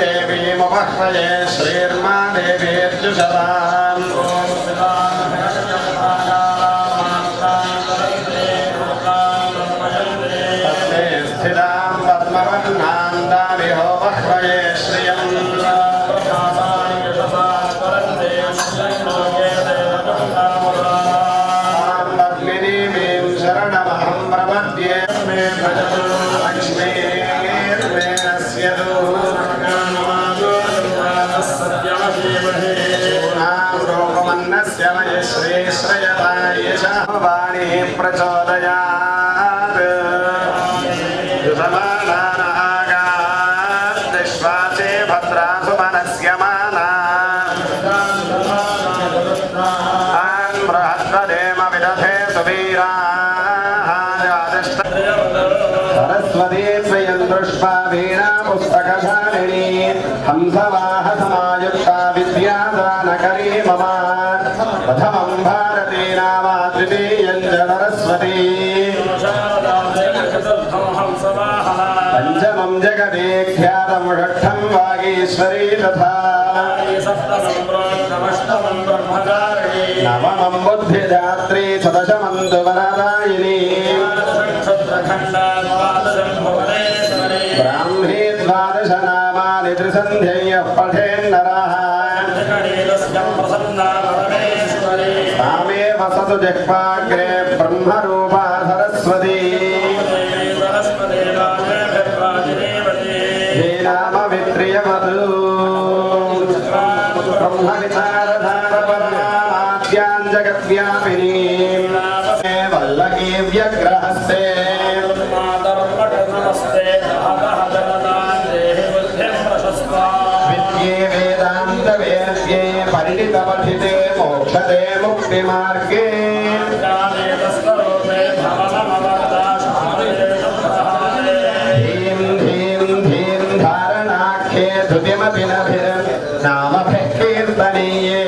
దేవీమపహ్వయే శ్రీర్మా మే ప్రథమం భారతీ నామా తృతీయం చ సరస్వతీ పంచమం జగదే ఖ్యాతం షష్ఠం వాగీశ్వరీ తథా నవమం బుద్ధిదాత్రీ సదశమంతు వరదాయిని బ్రాహ్మీ ద్వాదశ నామాని త్రిసంధ్యయ్య పఠేన్నరः తామే వసతు జిహ్వాగ్రే బ్రహ్మరూపా సరస్వతీ. హే బ్రహ్మ విచారధార పద్మాద్యాం మోక్షతే ముక్తి మార్గే ధీం ధీం ధీం ధారణాఖ్యే ధృతిమతినభిర్ నామభిः కీర్తనీయే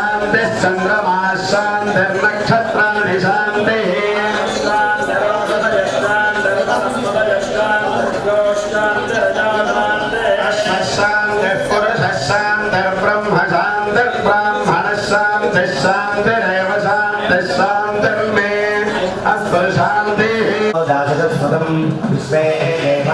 శాంతి సంగ్రమా శాంతిర్నక్షత్రాన్ని శాంతి శాంతిర్మే అస్పశాంతి విశ్వే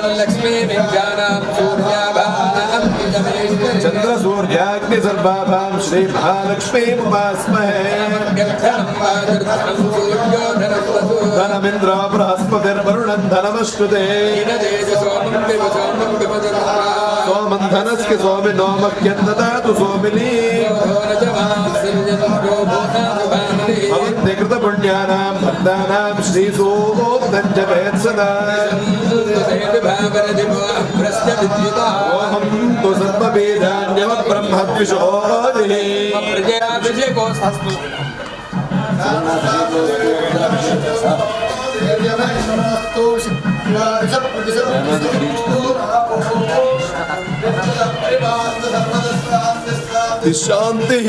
माम् लक्ष्मी विद्यानां सूर्याभां चन्द्रसूर्याग्निसर्वाभां श्रीमहालक्ष्मीमुपास्महे धनमिन्द्रो बृहस्पतिर्वरुणं धनमश्नुते सोमं धनस्के सोमिनो मह्यं ददातु सोमिनी भवन्ति कृतपुण्यानां भक्तानां श्रीसूक्तं जपेत् सदा ओहं तु सर्ववेदान्यवब्रह्मद्विषोदिः प्रजयाभिषेकोऽस्तु शान्तिः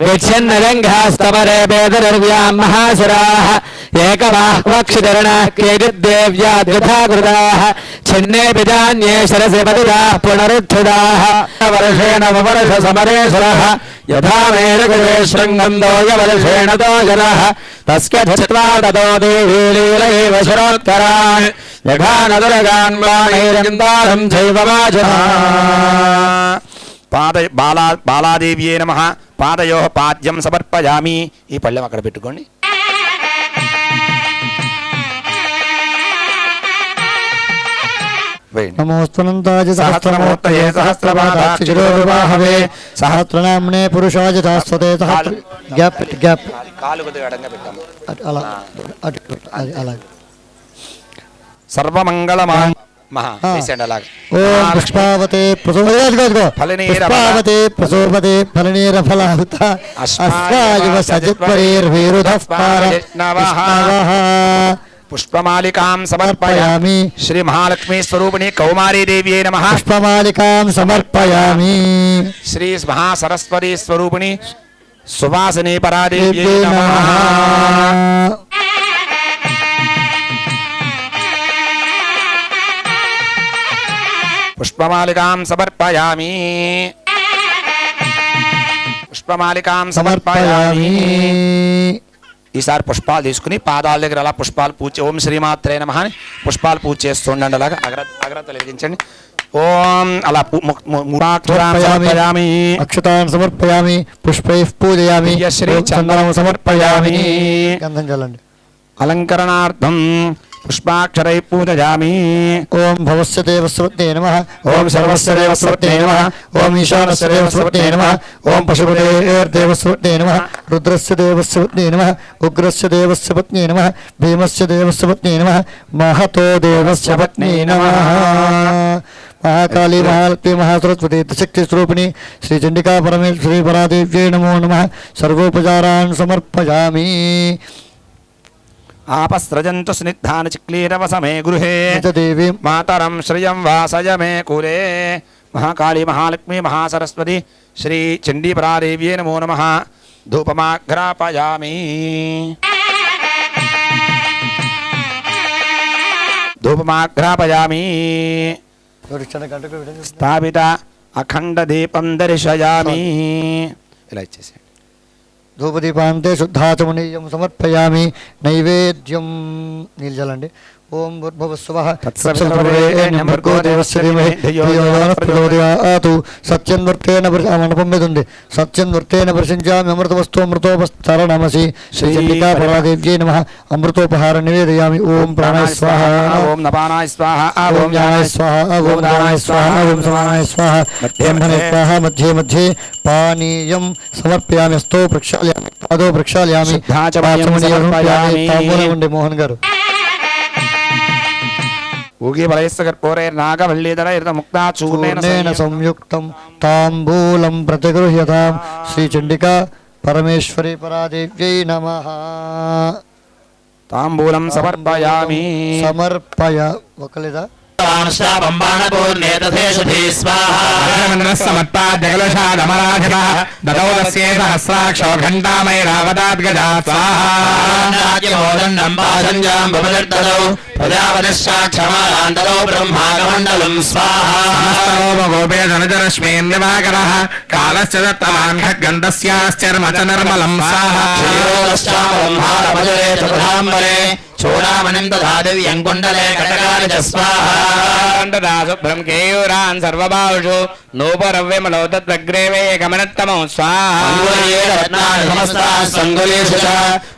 वीक्षन्नजङ्घास्तमरे वेदनिर्व्याम् महासुराः एकवाह्वक्षितरणः केचिद्देव्या द्विधा कृताः छिन्ने पितान्ये शरसि पतिताः पुनरुत्थिताः वर्षेण ववर्ष समरेश्वरः यथा मेरकृते शृङ्गन्दोयवर्षेण दोजरः तस्य धत्वा ततो देवी लीलैव शरोत्तरान् यघानदुरगान्वाणैरन्दारम् चैव वाचः पाद बाला बालादेव्ये नमः పాదయో పాద్యం సమర్పయామి. ఈ పళ్ళెం అక్కడ పెట్టుకోండి. సహస్రమూర్తయే సహస్రపాదాక్షి సహస్రపాదాక్షిరోహవే సహస్రనామ్నే పురుషాజ శాశ్వతే సహస్ర గ్యాప్ పెట్టి గ్యాప్. కాలు కొద్దిగా అడంగా పెట్టాము అటు అలా అటు పెట్టు. అది అలా. సర్వమంగళమా మహా వేసేయండి అలాగే ఓం పుష్పావతే ప్రసోపతే అదిగో అదిగో ఫలనీర పుష్పావతే ప్రసోపతే ఫలనీర ఫలాహుత అస్వాయువ సజిత్వరేర్వేరుధ పుష్పమాలికాం సమర్పయామి సమర్పయామి శ్రీ మహాలక్ష్మీ స్వరూపిణి కౌమారీ దేవ్యే నమ పుష్పమాలికాం సమర్పయామి శ్రీ మహాసరస్వతి స్వరూపిణి సువాసిని పరాదేవ్యే దేవ్యై పుష్పమాలికాం సమర్పయామి. పుష్పమాలికాం సమర్పయామి. ఈసారి పుష్పాలు తీసుకుని పాదాల దగ్గర అలా పుష్పాలు పూజ ఓం శ్రీమాత్రే నమ అని పుష్పాలు పూజ చేస్తుండండి అలాగా. అగ్ర అగ్రతలు వెలిగించండి ఓం అలా సమర్పయామి. అక్షతాన్ సమర్పయామి. పుష్పైః పూజయామి. ఓం చందనం సమర్పయామి. గంధం చల్లండి. అలంకరణార్థం పుష్పాక్షరై పూజయామి ఓం భవస్య దేవస్వత్తే నమ ఓం సర్వస్య దేవస్వత్తే నమః. ఓం ఈశానస్య దేవస్వత్తే నమ ఓం పశుపతేర్దేవస్వత్తే నమ రుద్రస్య దేవస్వత్తే నమ ఉగ్రస్య దేవస్య పత్నే నమ భీమస్య దేవస్య పత్నే నమ మహతో దేవస్య పత్నే నమ మహాకాళీ మహాలక్ష్మి మహాసరస్వతి శక్తి స్వరూపిణి శ్రీ చండికా పరమేశ్వరి పరాదేవ్యై నమో నమ సర్వోపచారాన్ సమర్పయామి ఆపస్రజంతు స్నిగ్ధాన చిక్లీరవసమే గృహే. దేవి మాతరం శ్రియం వాసయ మే కులే. మహాకాళీ మహాలక్ష్మి మహాసరస్వతి శ్రీ చండీపరాదేవ్యే నమో నమ. ధూపమాఘ్రాపయామి. ధూపమాఘ్రాపయామి. స్థాపిత అఖండ దీపం దర్శయామి. ఇలా ఇచ్చేసి ధూపదీపాంతే శుద్ధాచమనీయం సమర్పయామి నైవేద్యం నీళ్ళు చల్లండి ఓం ప్రచోదయాతు సత్యం ఆ మండపం మీద ఉంది సత్యం వర్తేన ప్రశంచామి అమృతవస్తు అమృతోపస్తరణమసి శ్రీ చండికా పరాదేవ్యై నమ అమృతోపహార నివేదయామి ఓం ప్రాణాయ స్వాహ ఓం నపానాయ స్వాహ ఓం జ్ఞానాయ స్వాహ ఓం దానాయ స్వాహ ఓం సమానాయ స్వాహ బ్రహ్మణే స్వాహ మధ్యే మధ్యే పానీయం సమర్పయామి స్థో ప్రక్షాళయామి పాదో ప్రక్షాళయామి మోహన్ గారు ఊగి వలయస్ස కర్పూరే నాగవల్లీధర ఇరద ముక్తా చూర్ణేన పూర్ణేన సంయుక్తం. సంయుక్తం తాంబూలం ప్రతిగృహ్యతాం శ్రీ చండికా పరమేశ్వరి పరాదేవ్యై నమ తాంబూలం సమర్పయామి సమర్పయ ఒకలేదా సమర్పాద్యకలుషాదమరాధిప దదౌ తస్యే సహస్రాక్షో ఘంటామైరావదాద్గజా భవదర్దదౌ బ్రహ్మాగమండలం కాలశ్చ దత్తమాన్ నిర్మలం ప్రధాంబరే చూడామణిం తథా దివ్యం కుండలే కటకాని చ స్వాహా శుభ్రం కేయూరాన్ సర్వభాషు నూపరవ్యమలో తద్గ్రేవే గమనత్తమం చ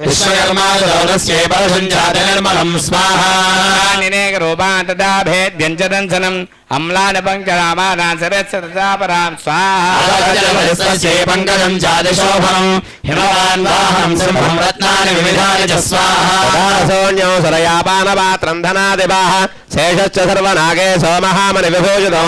విశ్వకర్మాదౌరస్యే పరసంజాత నిర్మలం స్వాహా స్వాహానేక రూపాన్ తదా భేద్యం చ దంసనం అమ్లాన పంకరామానాన్ సరస్వతాపరాం ఆలోచనవయస్సే పంకజం చాదిశోభనం హిమవాన్ వాహనం సింహం రత్నాని వివిధాని చ స్వాహా సోన్యం సురయాపానపాత్రం ధనాదివాహ శేషశ్చ సర్వనాగే సోమహామని విభూషితో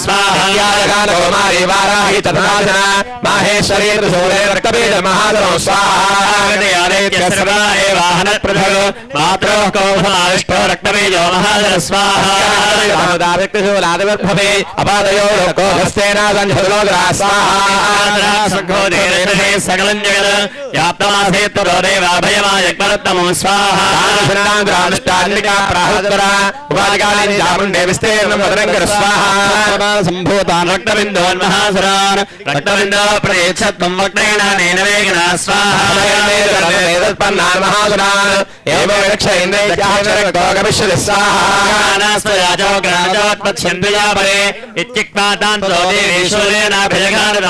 స్వాహాకుమారి వారాహి తథాసన మాహేశ్వరీ త్రిశూలే రక్తబీజ మహాదనం స్వాహాశూలాదిర్భవే అపాదయో కోహస్తేనా సంధ్యోగ్రా సకలం జగద వ్యాప్తమాసేత్తరోదేవాభయమాయక్మరత్తమో స్వాహా. సంభూతాన్ రక్తబిందోన్మహాసురాన్ రక్తబిందో ప్రయేత్సత్వం వక్రేణ నేన వేగన స్వాహా. స్వాహాస్యావేదనాంచక్రే గదాపదల్పికామపి తస్యారస్తదేహాత్మనోశ్రావధానో స్వాహా. శరవర్షమదేవోగ్రం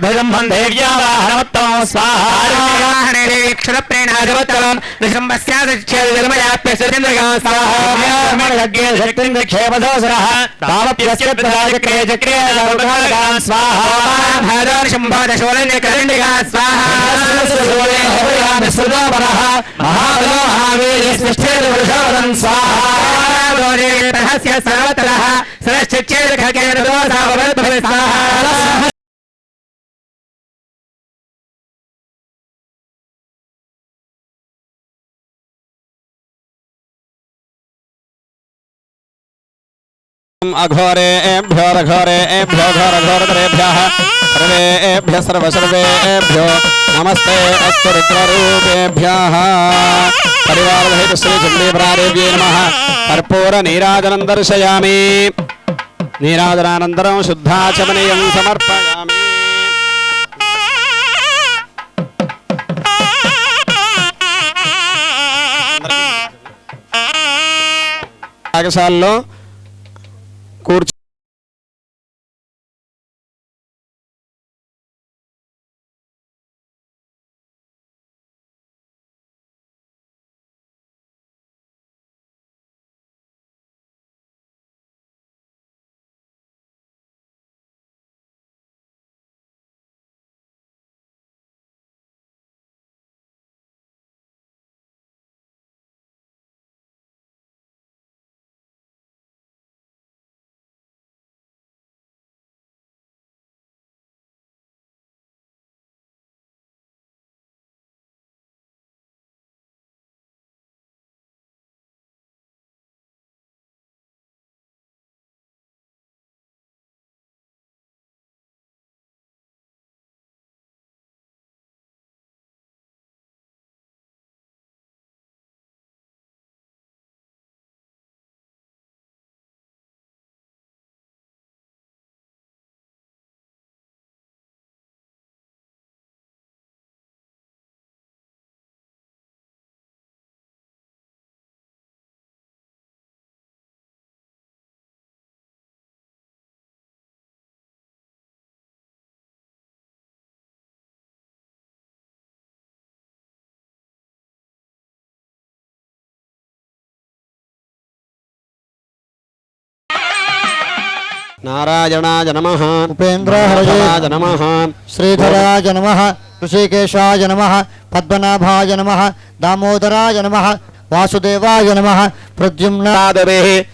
ध्वजम् बन्धेव्यावाहनमुत्तमं स्वाहाक्षरप्रेणाधिवत्तमं निशम्भस्यादिक्षेपदोसरः तावप्यस्यत्प्रदायक्रियचक्रियकान् स्वाहाशोलन्यकरण्डिका स्वाहासुतोपरः महाबलो हावेष्ठेदवृषोदन् स्वाहा। सर्वतरः स्वाहा। శ్రీ చండీప్రాదేవ్యై నమః కర్పూర నీరాజనం దర్శయామి నీరాజనానంతరం శుద్ధాచమనీయం సమర్పయామి పాఠశాలలో కూర్చు నారాయణాయ నమ ఉపేంద్రహరయే నమ శ్రీధరాయ నమ नारायणाय नमः। उपेन्द्रहरयाय नमः। श्रीधराय नमः। ऋषिकेशाय नमः। पद्मनाभाय नमः। दामोदराय नमः। वासुदेवाय नमः। प्रद्युम्नादवेः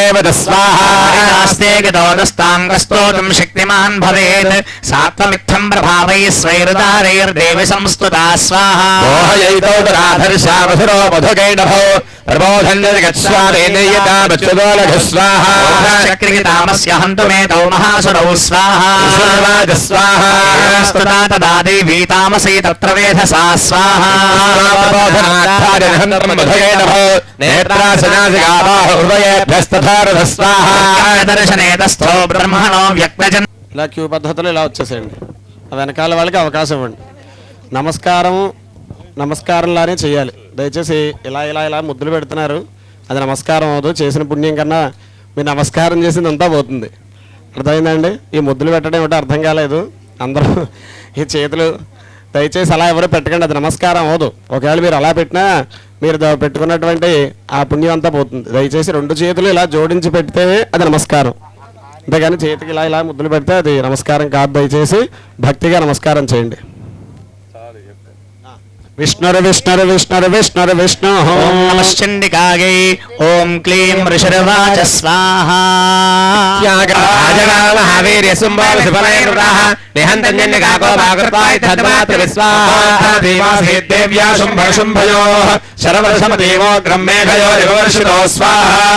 ఏవ తస్వాహాస్తే గతోదస్తాం కస్తోతుం శక్తిమాన్ భవేత్. సాత్వమిత్థం ప్రభావై స్వైరుదారైర్దేవి సంస్తుతా స్వాహా. మోహయైతోదరాధర్శావసురో మధుకైడభో చక్రితామస్య హంతు మే తౌ మహాసురౌ స్వాహా స్తుతా తదా దేవీ తామసై తత్ర వేధసా స్వాహా దర్శనే తస్థో బ్రహ్మణో వ్యక్తజన్ ఇలా క్యూ పద్ధతిలో ఇలా వచ్చేసేయండి. ఆ వెనకాల వాళ్ళకి అవకాశం ఇవ్వండి. నమస్కారం నమస్కారంలానే చేయాలి. దయచేసి ఇలా ఇలా ఇలా ముద్దులు పెడుతున్నారు. అది నమస్కారం అవదు చేసిన పుణ్యం కన్నా మీరు నమస్కారం చేసింది అంతా పోతుంది. అర్థమైందండి? ఈ ముద్దులు పెట్టడం ఏమిటో అర్థం కాలేదు. అందరూ ఈ చేతులు దయచేసి అలా ఎవరు పెట్టకండి అది నమస్కారం అవదు. ఒకవేళ మీరు అలా పెట్టినా మీరు పెట్టుకున్నటువంటి ఆ పుణ్యం అంతా పోతుంది. దయచేసి రెండు చేతులు ఇలా జోడించి పెడితే అది నమస్కారం. అంతేగాని చేతికి ఇలా ఇలా ముద్దులు పెడితే అది నమస్కారం కాదు. దయచేసి భక్తిగా నమస్కారం చేయండి. विष्णुर विष्णुर विष्णुर विष्णुर विष्णु ओम नमश्चंडिकायै ओम क्लीम ऋषिर्वाच स्वाहा त्यागराजनाम हावीर्य सुंबल तद्मात्र विस्वाहा देवासे देव्या शुंभ देवो स्वाहा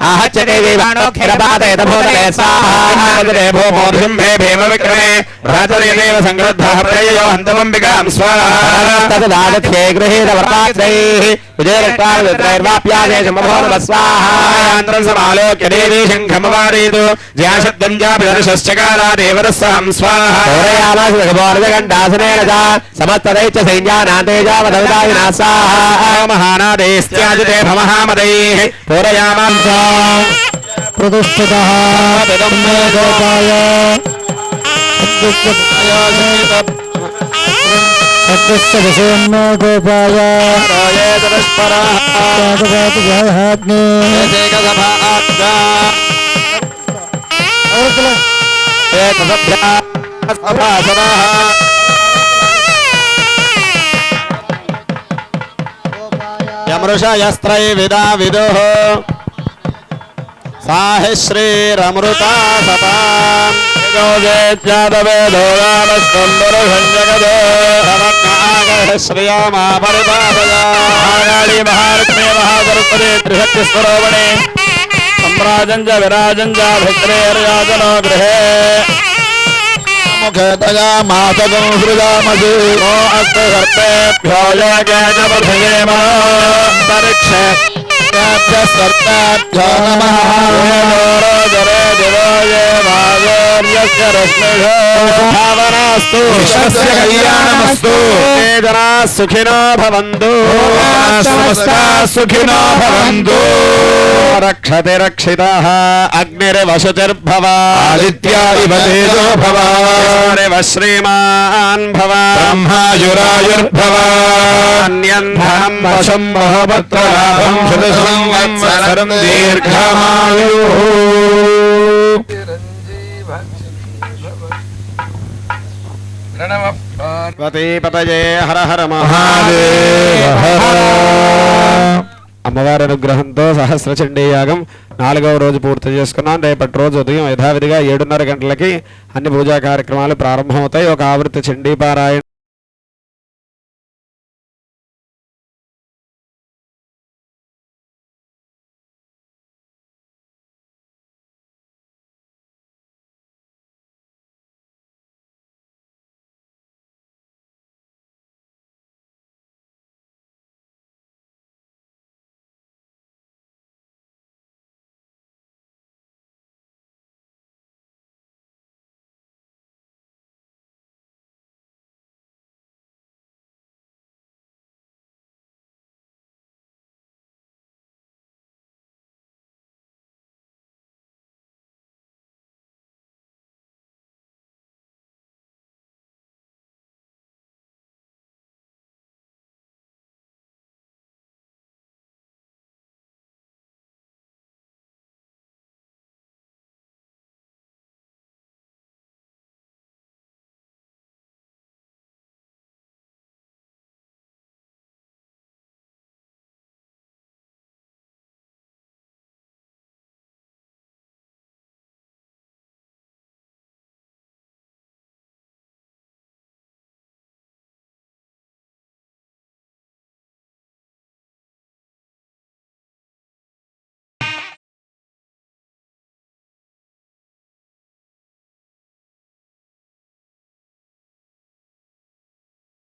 ఆహత్య దేవి బాణోఖిరపాదయత భూతలే స్వాహాదే భూమోర్షం మే భీమ విక్రమే భ్రాతరేదేవ సంగ్రద్ధః ప్రయయో హంతమంబికాం స్వాహా. తదదాదఖ్యే గృహీత వరాత్రైః విజయరక్తార్వాప్యాదేశమభో స్వాహాయాంతరం సమాలోక్య దేవీ శంఖమవారీతు జ్యాశబ్దం జాపిదర్శశ్చకారా దేవరస్సాం స్వాహాయామాసగండాసనేన చ సమస్తదైత్య సైన్యానాంతేజావదవదాయినా ప్రదుష్టతः గోపాయ విషయన్నో గోపాయ జాగ్నే యమృషయస్త్రై విదా पाहि श्रीरमृता सताम् श्रियामापरिपापयाणी महारत में महासरस्वती त्रिशक्ति स्वरोवणे सम्राजं च विराजं च भक्रेर्याजनो गृहे। मुखतया मातकं ओ परीक्षे సర్పేభ్యో నమః జరే దివోయే వాయోర్యస్య రశ్మిషో భావనాస్తు విశ్వస్య కళ్యాణమస్తు జనా సుఖినో భవంతు సమస్తా సుఖినో భవంతు రక్షతి రక్షితః అగ్నిర్వశతిర్భవ ఆదిత్యా ఇవ తేజో వశం దీర్ఘమాయు పతీపతయే హర హర మహాదేవ అమ్మవారి అనుగ్రహంతో సహస్ర చండీ యాగం నాలుగవ రోజు పూర్తి చేసుకున్నాం. రేపటి రోజు ఉదయం యథావిధిగా ఏడున్నర గంటలకి అన్ని పూజా కార్యక్రమాలు ప్రారంభమవుతాయి. ఒక ఆవృత్తి చండీ పారాయణ